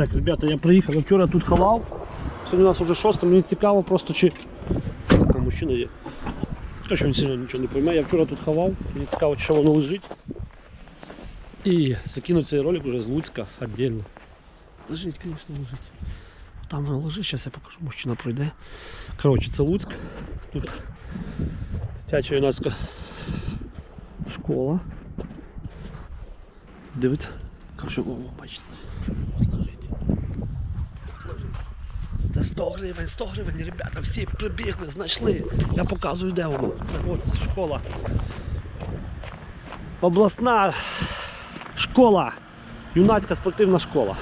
Так, ребята, я приїхав, я вчора тут ховав. Сьогодні у нас вже шосте, мені цікаво просто чи. Там мужчина є. Скажу, він сильно нічого не пойме. Я вчора тут ховав, мені цікаво, чи що воно лежить. І закину цей ролик вже з Луцька віддільно. Лежить, звісно, лежить. Там воно лежить, зараз я покажу, мужчина пройде. Коротше, це Луцьк. Тут дитяча юнацька школа. Дивіться. Коротше, о, о, бачите. 100 гривень, 100 гривень, ребята, всі прибігли, знайшли. Я показую, де воно. Це от школа. Обласна школа. Юнацька спортивна школа.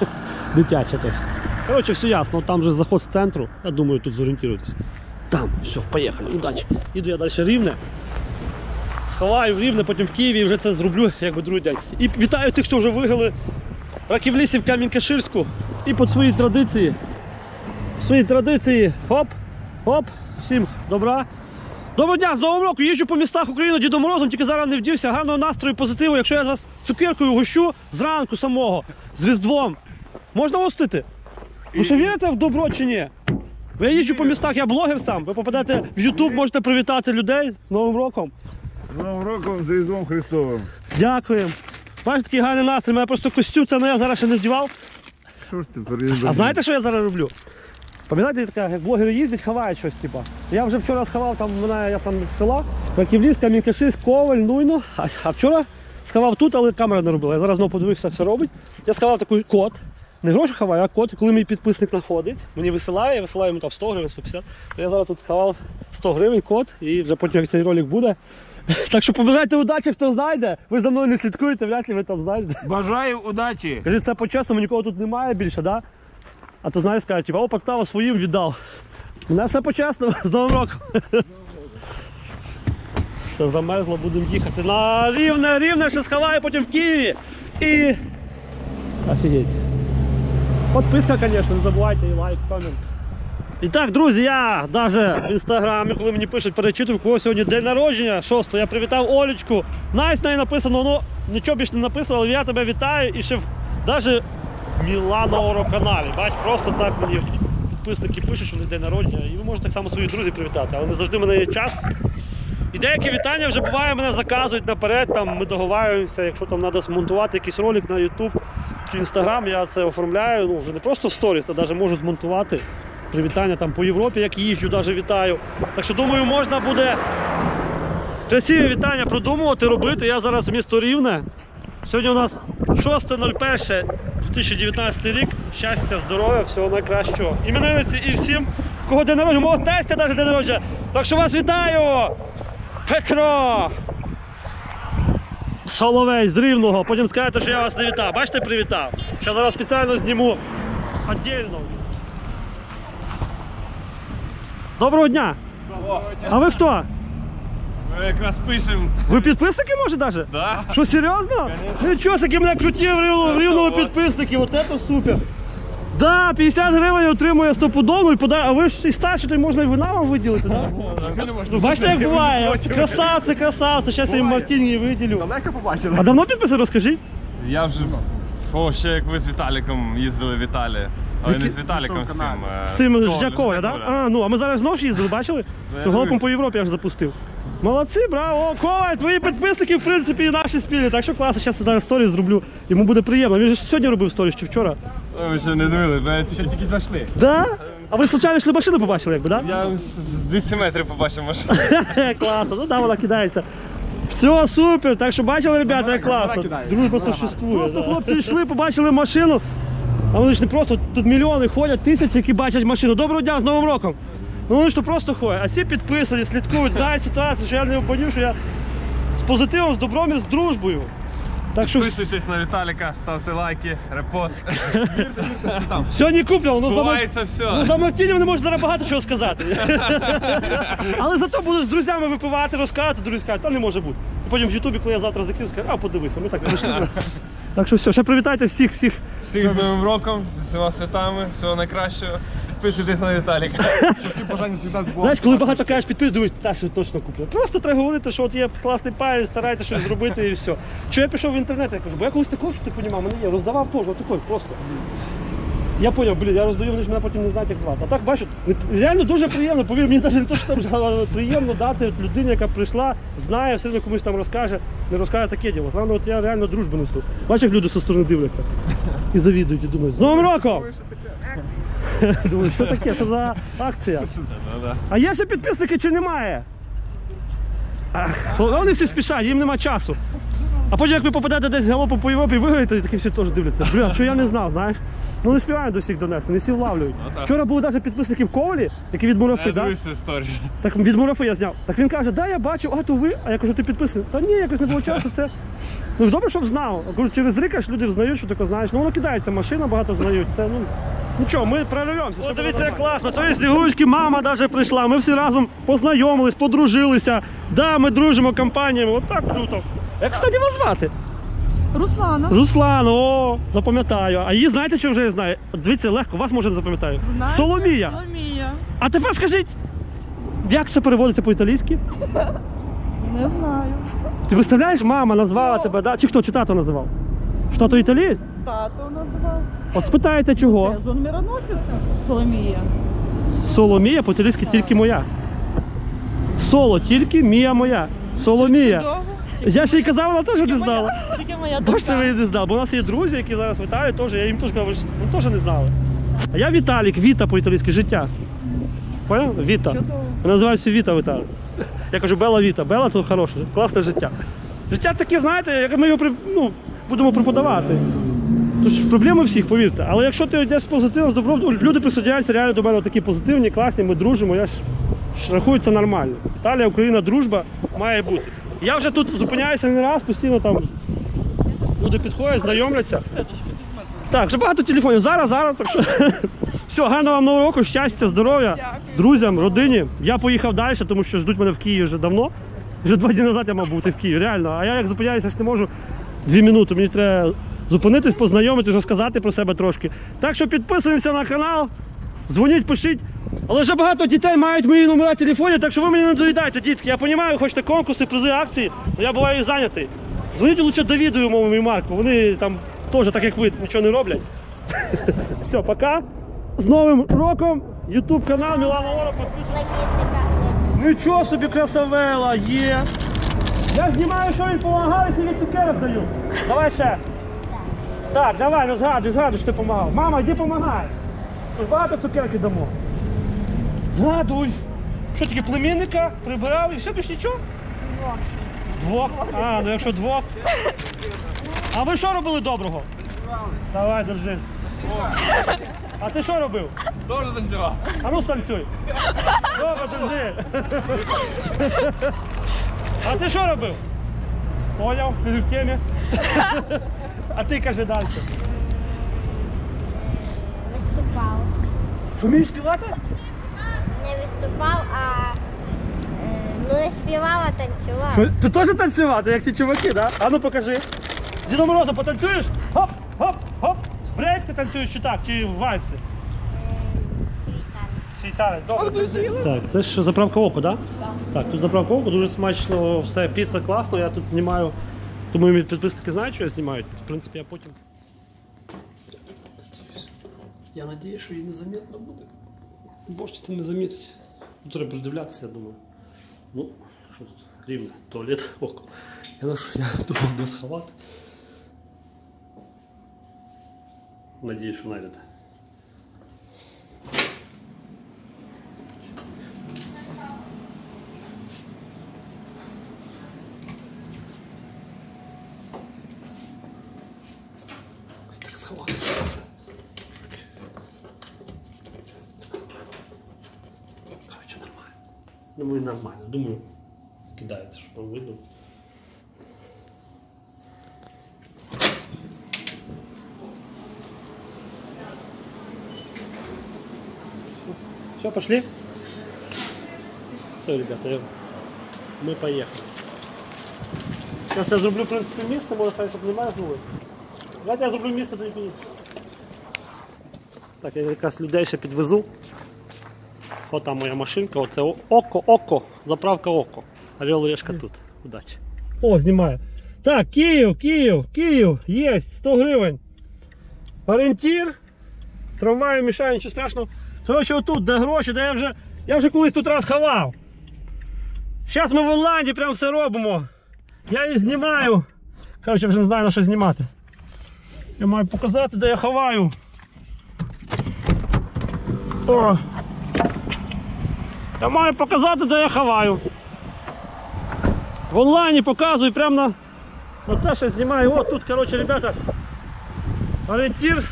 Дитяча тобто. Коротше, все ясно, там же заход з центру. Я думаю, тут зорієнтуєтесь. Там, все, поїхали, удачі. Іду я далі рівне. Сховаю в рівне, потім в Києві і вже це зроблю якби другий день. І вітаю тих, хто вже виграли раків лісів Кам'янка-Ширську. І по своїй традиції. В своїй традиції. Хоп, хоп, всім добра. Доброго дня, з Новим роком їжджу по містах України Дідом Морозом, тільки зараз не вдівся, гарного настрою, позитиву. Якщо я вас цукеркою гощу зранку самого, з Різдвом, можна гостити? Ви ще вірите в добро чи ні? Бо я їжджу по містах, я блогер сам. Ви попадете в YouTube, можете привітати людей з Новим роком. З Новим роком з Різдвом Христовим. Дякуємо. Бачите, такий гарний настрій. У мене просто костюм, це ну, я зараз ще не вдівав. Що ж ти переїздив? А знаєте, що я зараз роблю? Пам'ятаєте, така, як блогери їздять, ховають щось, типа. Я вже вчора сховав там, мене, я сам з села, Раківліс, Кам'янкашиськ, Коваль, Нуйно. А, а вчора сховав тут, але камера не робила. Я зараз знову подивився, все робить. Я сховав такий код. Не гроші ховаю, а код. Коли мій підписник знаходить, мені висилає, я висилаю йому там 100 гривень, 150. То я зараз тут ховав 100 гривень код і вже потім як цей ролик буде. Так що побажайте удачі, хто знайде. Ви за мною не слідкуєте, вряд ли ви там знайдете. Бажаю удачі! Кажіть, це по-чесному, нікого тут немає більше, да? А то знаєш, скажуть, о, подстава своїм віддав. У нас все по-чесному, з Новим роком. Все замерзло, будемо їхати на рівне, рівне, ще сховаю потім в Києві. І. Офігеть. Подписка, звісно, не забувайте і лайк, комент. І так, друзі, я навіть в інстаграмі, коли мені пишуть, перечитую, кого сьогодні день народження, 6 я привітав Олечку. Найс неї написано, ну нічого більше не написано, але я тебе вітаю і ще навіть Мілано каналі. Бач, просто так мені підписники пишуть, що них день народження. І ви можете так само своїх друзів привітати, але не завжди в мене є час. І деякі вітання вже буває, мене заказують наперед, там ми договарюємося, якщо там треба змонтувати якийсь ролик на YouTube чи Instagram, я це оформляю. Ну, вже не просто в сторіс, а навіть можу змонтувати. Привітання там по Європі, як їжджу, навіть вітаю. Так що думаю, можна буде красиві вітання продумувати, робити. Я зараз місто Рівне. Сьогодні у нас 6.01.2019 рік. Щастя, здоров'я, всього найкращого. Іменинниці і всім, в кого день народження, мого тестя навіть день народження. Так що вас вітаю! Петро! Соловей з Рівного. Потім скажете, що я вас не вітав. Бачите, привітав. Зараз зараз спеціально зніму віддільно. Доброго дня! А ви хто? Ми якраз пишемо. Ви підписники може навіть? Да? Що серйозно? Нічого, які мене круті в рівному, в рівному підписники, от це супер. Да, 50 гривень отримує стопудовно і подає, а ви ж і старші, то можна і вина вам виділити, да? Ну, бачите, як буває. Красавці, красавці, зараз я їм Мартіні виділю. Далеко побачили. А давно підписи розкажи? Я вже. О, ще як ви з Віталіком їздили в Італію. Але не з Віталіком, з цим. е, З цим з да? Жаковля. А, ну, а ми зараз знову ж їздили, бачили? То галопом по Європі аж запустив. Молодці, браво! Коваль, твої підписники, в принципі, і наші спільні. Так що класно, зараз я зараз сторіс зроблю. Йому буде приємно. Він же ж сьогодні робив сторіс чи вчора. Ви ще не дивили, бо я тільки- Тільки зайшли. Да? А ви случайно йшли машину побачили, якби, да? Я з з 200 метрів побачив машину. Класно, ну да, вона кидається. Все, супер. Так що бачили, ребята, як класно. Дружба существує. Просто хлопці йшли, побачили машину. А вони ж не просто, тут мільйони ходять, тисячі, які бачать машину. Доброго дня з Новим роком. Ну вони ж то просто ходять. А всі підписані, слідкують, знають ситуацію, що я не обманю, що я з позитивом, з добром і з дружбою. Так що Підписуйтесь на Віталіка, ставте лайки, репост. сьогодні куплено, ну Бувається ну, за Мартінів не можу зараз багато чого сказати. Але зато буду з друзями випивати, розказувати, друзі кажуть, та не може бути. І потім в Ютубі, коли я завтра закину, скажу, а подивися, ми так прийшли. Так що все, ще привітайте всіх, всіх. Всіх з Новим роком, з усіма святами, всього найкращого. Підписуйтесь на Віталіка. Всі бажання світа з Знаєш, коли багато кажеш, підпис, дивись, та що точно куплю. Просто треба говорити, що от є класний парень, старайтеся щось зробити і все. Що я пішов в інтернет, я кажу, бо я колись такого, що ти розумів, мене є, роздавав теж, отакой просто. Я поняв, блін, я роздаю, вони ж мене потім не знають, як звати. А так бачу, реально дуже приємно, повір, мені навіть не те, що там приємно дати людині, яка прийшла, знає, все одно комусь там розкаже, не розкаже таке діло. Головне, от я реально дружбу несу. Бачиш, як люди зі сторони дивляться і завідують, і думають, з Новим роком! Думаю, що таке, що за акція? А є ще підписники чи немає? Ах, вони всі спішать, їм нема часу. А потім, як ви попадете десь галопом по Європі, виграєте, і такі всі теж дивляться. Бля, що я не знав, знаєш? Ну не співають до всіх донести, не всі влавлюють. так. Вчора були навіть підписники в Ковалі, які від Мурафи, Я да? сторіс. Так від Мурафи я зняв. Так він каже, да, я бачив, а то ви. А я кажу, ти підписаний. Та ні, якось не часу. Це. Ну добре, щоб знав. Я кажу, через рік аж люди взнають, що таке знаєш. Ну воно кидається, машина багато знають. Це ну. Нічого, ми прорвемося. О, дивіться, як класно. То є снігурочки, мама навіть прийшла. Ми всі разом познайомились, подружилися. Да, ми дружимо компаніями. От так круто. Як, кстати, вас звати? Руслана. Руслан, о, запам'ятаю. А її знаєте, що вже я знаю? Дивіться, легко, вас може не запам'ятаю. Знаєте? Соломія. Соломія. А тепер скажіть, як це переводиться по-італійськи? Не знаю. Ти виставляєш, мама назвала Ну. тебе, да? чи хто, чи тато називав? Що то італієць? Тато назвав. От спитаєте чого? Це ж мироносець Соломія. Соломія по-італійськи тільки моя. Соло тільки мія моя. Соломія. Чудово. Я ще й казав, вона теж не знала. Тільки моя Бачите, ви не знали, бо у нас є друзі, які зараз в Італії теж, я їм теж казав, ви теж не знали. А я Віталік, Віта по-італійськи, життя. Поняв? Віта. Я називаюся Віта в Італії. Я кажу, Бела Віта. Бела то хороше, класне життя. Життя таке, знаєте, як ми його ну, будемо преподавати. Тож проблеми всіх, повірте. Але якщо ти йдеш з позитивом, з добром, ну, люди присудяються реально до мене такі позитивні, класні, ми дружимо, я ж ж рахую це нормально. Італія, Україна, дружба має бути. Я вже тут зупиняюся не раз, постійно там люди підходять, знайомляться. Так, вже багато телефонів. Зараз, зараз. Так що... Все, гарного вам нового року, щастя, здоров'я, друзям, родині. Я поїхав далі, тому що ждуть мене в Києві вже давно. Вже два дні назад я мав бути в Києві, реально. А я як зупиняюся, ж не можу дві минути. Мені треба зупинитись, познайомитись, розказати про себе трошки. Так що підписуємося на канал, дзвоніть, пишіть. Але вже багато дітей мають мої номера телефонів, так що ви мені не доїдайте, дітки. Я розумію, хочете конкурси, призи, акції, але я буваю зайнятий. Дзвоніть лучше Давіду, моєму і Марку. Вони там теж, так як ви, нічого не роблять. Все, пока. З Новим роком! Ютуб канал Мілана Ора, підписуйтесь. Нічого собі красавела є. Я знімаю, що він допомагає, і цукерок даю. Давай ще. Так, давай, ну згадуй, згадуй, що ти допомагав. Мама, йди допомагай. Тож багато цукерки дамо. Згадуй. Що таке, племінника прибирав і все, більш нічого? Двох. А, ну якщо двох. А ви що робили доброго? Давай, держи. А ти що робив? Добре танцював. А ну станцюй. Добре, держи. А ти що робив? Поняв, ти в темі. А ти кажи далі. Виступав. Що вмієш співати? Не виступав, а е, ну не співав, а танцював. Що, ти теж танцювати, як ті чуваки, да? А ну покажи. Дідом Морозом потанцюєш? Хоп, хоп, хоп. Брейк ти танцюєш чи так, чи в вальсі? Свій танець. Свій танець, добре. Так, це ж заправка оку, так? Да? Так, тут заправка оку, дуже смачно, все, піца класно, я тут знімаю. Думаю, мої підписники знають, що я знімаю. В принципі, я потім. Я сподіваюся, що її незаметно буде. Боже, це не замітить. Тут треба придивлятися, я думаю. Ну, що тут? Рівно, туалет, око. Я знаю, що я думав де сховати. Надіюсь, що знайдете. Думаю, нормально. Думаю, кидається, що там видно. Все, пошли? Все, ребята, я- мы поехали. Зараз я зроблю, в принципі, місце, може хай щоб не мерзнули. Давайте я зроблю місце до підійти. Так, я якраз людей ще підвезу. От там моя машинка, оце око, око, заправка око. Орел решка тут. Удачі. О, знімаю. Так, Київ, Київ, Київ, є 100 гривень. Орієнтір. Трамваю мішає, нічого страшного. Коротше, отут, де гроші, де я вже. Я вже колись тут раз ховав. Зараз ми в Онланді прям все робимо. Я її знімаю. Коротше, вже не знаю на що знімати. Я маю показати, де я ховаю. О. Я маю показати, де я ховаю. В онлайні показую прямо на. На це що знімаю. От тут, коротше, ребята. Орієнтір.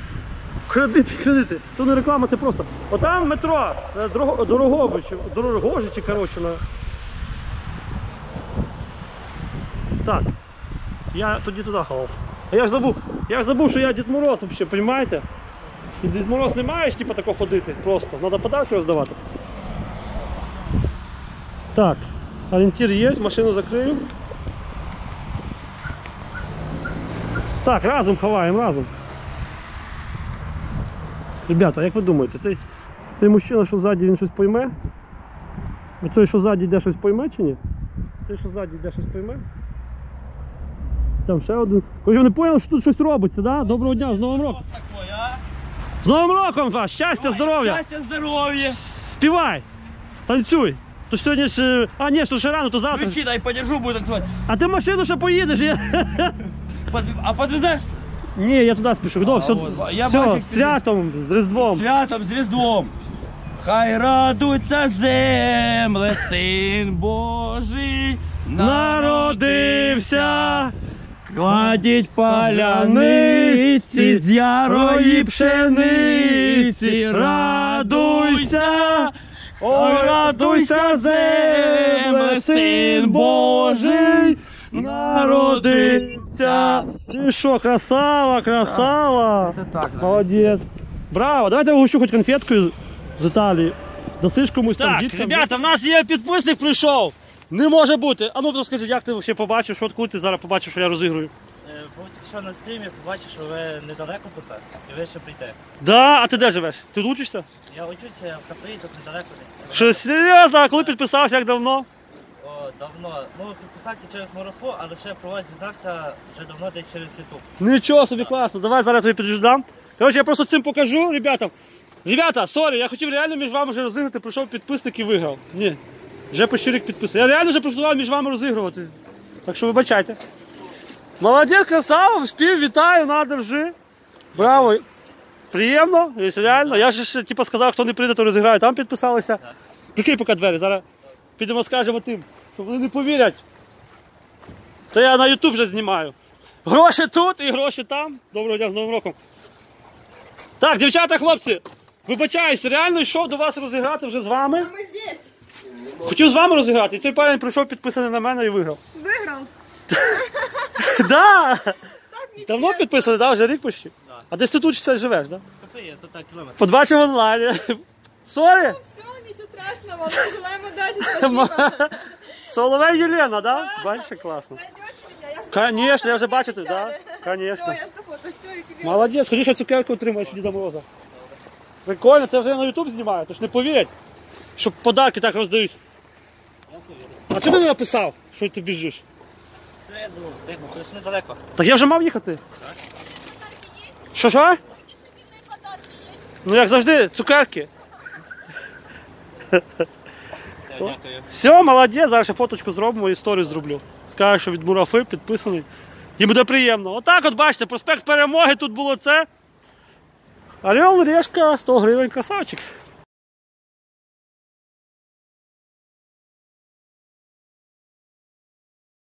Кредити, кредити. Це не реклама, це просто. Отам метро, е, Дорого- Дорогович, Дорогожичі, коротше, на. Так. Я тоді туди ховав. А я ж забув, я ж забув, що я Дід Мороз взагалі, розумієте? І Дід Мороз не маєш типу, тако ходити просто. Треба подарки роздавати. Так, орієнтір є, машину закрию. Так, разом ховаємо, разом. Ребята, як ви думаєте, цей, цей мужчина, що ззаді, він щось пойме? А той, що ззаді йде щось пойме чи ні? Той, що ззаді йде щось пойме? Там ще один. Ж не поняли, що тут щось робиться, да? Доброго дня, з Новим роком! З Новим роком вас! Щастя, здоров'я! Щастя, здоров'я! Співай! Танцюй! То ж сьогодні ж. е, А, ні, що ще рано, то завтра. Ключи дай подержу, буду танцевать. А ти в машину ще поїдеш? Я... Под- А подвезеш? Ні, я туди спішу. Ну, все, от, я все, бачу, з святом, з Різдвом. Святом з Різдвом. Хай радуються земле, син Божий Народився! Кладіть паляниці з ярої пшениці, радуйся, Ой, радуйся, земле, син Божий, народився. Ти що, красава, красава. Це так. Молодець. Браво, давайте угощу хоч конфеткою з Італії. Досиш комусь там Так, діткам. ребята, в нас є підписник прийшов. Не може бути. А ну розкажи, як ти взагалі побачив, що откуда ти зараз побачив, що я розіграю. Був на стрімі, побачив, що ви недалеко тут, і ви ще прийти. Да, а ти де живеш? Ти тут учишся? Я учуся в КПІ, тут недалеко десь. Що серйозно, а коли підписався, як давно? О, давно. Ну, підписався через марафон, але ще про вас дізнався вже давно десь через YouTube. Нічого собі класно, давай зараз тобі підждам. Коротше, я просто цим покажу, ребятам. Ребята, сорі, я хотів реально між вами вже розіграти, прийшов підписник і виграв. Ні. Вже почти рік підписав. Я реально вже планував між вами розігрувати. Так що вибачайте. Молодець, красава, спів, вітаю, на, держи. Браво. Приємно, реально. Я ж ще, типу, сказав, хто не прийде, то розіграю. Там підписалися. Прикинь поки двері, зараз підемо скажемо тим, що вони не повірять. Це я на YouTube вже знімаю. Гроші тут і гроші там. Доброго дня з Новим роком. Так, дівчата, хлопці, вибачаюсь, реально йшов до вас розіграти вже з вами. Ми здесь. Хотів з вами розіграти, і цей парень прийшов підписаний на мене і виграв. Виграв. Да! Давно підписаний, да? вже рік почти? А десь ти тут ще живеш, да? Тут так кілометр. Побачив онлайн. Сорі! Все, нічого страшного. Ми желаємо удачі. Спасибо. Соловей Єлена, да? Бачиш, класно. Конечно, я вже бачу, да? Все, Конечно. я ж на фото. Все, і тобі. Молодець, ходиш, я цукерку отримаєш Діда Мороза. Прикольно, це вже на Ютуб знімаю, тож не повірять, що подарки так роздають. А чого ти не написав, що ти біжиш? Це я недалеко. Так я вже мав їхати. Що що? Ну як завжди, цукерки. Все, дякую. Все, молодець, зараз ще фоточку зробимо і історію зроблю. Скажу, що від Мурафи підписаний. Їм буде приємно. Отак от бачите, проспект перемоги тут було це. Орел, решка, 100 гривень, красавчик.